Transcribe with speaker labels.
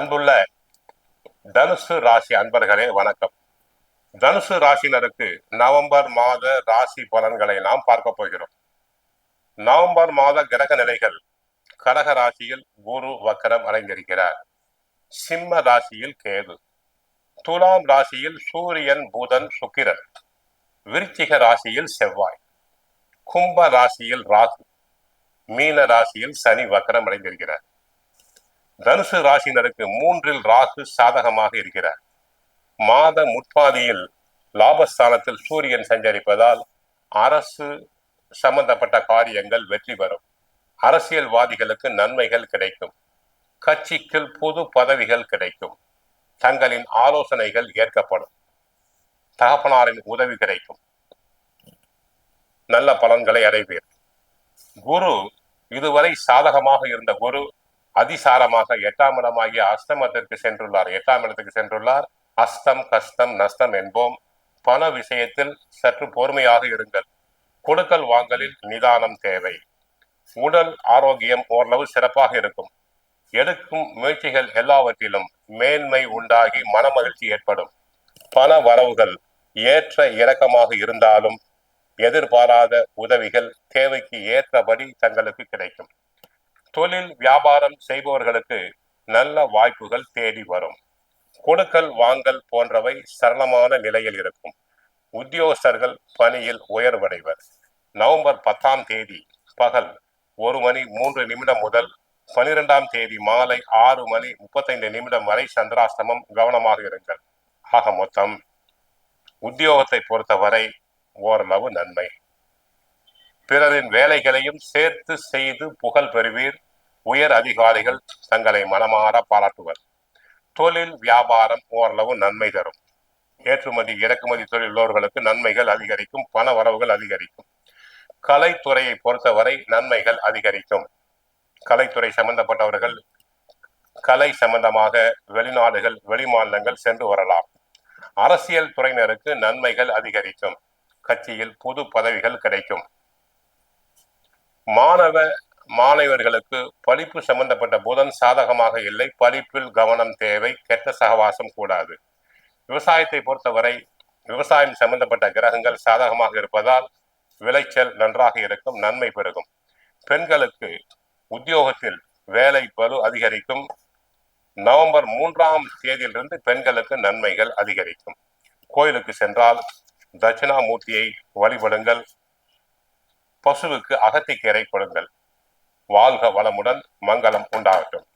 Speaker 1: அன்புள்ள தனுசு ராசி அன்பர்களே வணக்கம். தனுசு ராசினருக்கு நவம்பர் மாத ராசி பலன்களை நாம் பார்க்க போகிறோம். நவம்பர் மாத கிரக நிலைகள். கடக ராசியில் குரு வக்கரம் அடைந்திருக்கிறார். சிம்ம ராசியில் கேது. துலாம் ராசியில் சூரியன் புதன் சுக்கிரன். விருச்சிக ராசியில் செவ்வாய். கும்ப ராசியில் ராகு. மீன ராசியில் சனி வக்கரம் அடைந்திருக்கிறார். தனுசு ராசினருக்கு மூன்றில் ராகு சாதகமாக இருக்கிறார். மாத முற்பாதியில் லாபஸ்தானத்தில் சூரியன் சஞ்சரிப்பதால் அரசு சம்பந்தப்பட்ட காரியங்கள் வெற்றி பெறும். அரசியல்வாதிகளுக்கு நன்மைகள் கிடைக்கும். கட்சிக்கு புது பதவிகள் கிடைக்கும். தங்களின் ஆலோசனைகள் ஏற்கப்படும். தகப்பனாரின் உதவி கிடைக்கும். நல்ல பலன்களை அடைவீர். குரு இதுவரை சாதகமாக இருந்த குரு அதிசாரமாக எட்டாம் இடமாகிய அஸ்தமத்திற்கு சென்றுள்ளார். எட்டாம் இடத்துக்கு சென்றுள்ளார். அஸ்தம் கஷ்டம் நஷ்டம் என்போம். பண விஷயத்தில் சற்று பொறுமையாக இருங்கள். கொடுக்கல் வாங்கலில் நிதானம் தேவை. உடல் ஆரோக்கியம் ஓரளவு சிறப்பாக இருக்கும். எடுக்கும் முயற்சிகள் எல்லாவற்றிலும் மேன்மை உண்டாகி மனமகிழ்ச்சி ஏற்படும். பண வரவுகள் ஏற்ற இறக்கமாக இருந்தாலும் எதிர்பாராத உதவிகள் தேவைக்கு ஏற்றபடி தங்களுக்கு கிடைக்கும். தொழில் வியாபாரம் செய்பவர்களுக்கு நல்ல வாய்ப்புகள் தேடி வரும். கொடுக்கல் வாங்கல் போன்றவை சரளமான நிலையில் இருக்கும். உத்தியோகஸ்தர்கள் பணியில் உயர்வடைவர். நவம்பர் பத்தாம் தேதி பகல் ஒரு மணி மூன்று நிமிடம் முதல் பனிரெண்டாம் தேதி மாலை ஆறு மணி முப்பத்தைந்து நிமிடம் வரை சந்திராஸ்தமம் கவனமாக இருங்கள். ஆக மொத்தம் உத்தியோகத்தை பொறுத்தவரை ஓரளவு நன்மை. பிறரின் வேலைகளையும் சேர்த்து செய்து புகழ் பெறுவீர். உயர் அதிகாரிகள் தங்களை மனமாற பாராட்டுவர். தொழில் வியாபாரம் ஓரளவு நன்மை தரும். ஏற்றுமதி இறக்குமதி தொழில் உள்ளவர்களுக்கு நன்மைகள் அதிகரிக்கும் பண வரவுகள் அதிகரிக்கும். கலைத்துறையை பொறுத்தவரை நன்மைகள் அதிகரிக்கும். கலைத்துறை சம்பந்தப்பட்டவர்கள் கலை சம்பந்தமாக வெளிநாடுகள் வெளிமாநிலங்கள் சென்று வரலாம். அரசியல் துறையினருக்கு நன்மைகள் அதிகரிக்கும். கட்சியில் புது பதவிகள் கிடைக்கும். மாணவ மாணவர்களுக்கு படிப்பு சம்பந்தப்பட்ட புதன் சாதகமாக இல்லை. படிப்பில் கவனம் தேவை கெட்ட சகவாசம் கூடாது. விவசாயத்தை பொறுத்தவரை விவசாயம் சம்பந்தப்பட்ட கிரகங்கள் சாதகமாக இருப்பதால் விளைச்சல் நன்றாக இருக்கும் நன்மை பெருகும். பெண்களுக்கு உத்தியோகத்தில் வேலை பலு அதிகரிக்கும். நவம்பர் மூன்றாம் தேதியிலிருந்து பெண்களுக்கு நன்மைகள் அதிகரிக்கும். கோயிலுக்கு சென்றால் தட்சிணாமூர்த்தியை வழிபடுங்கள். பசுவுக்கு அகத்திக்கீரை கொடுங்கள். வாழ்க வளமுடன் மங்களம் உண்டாகட்டும்.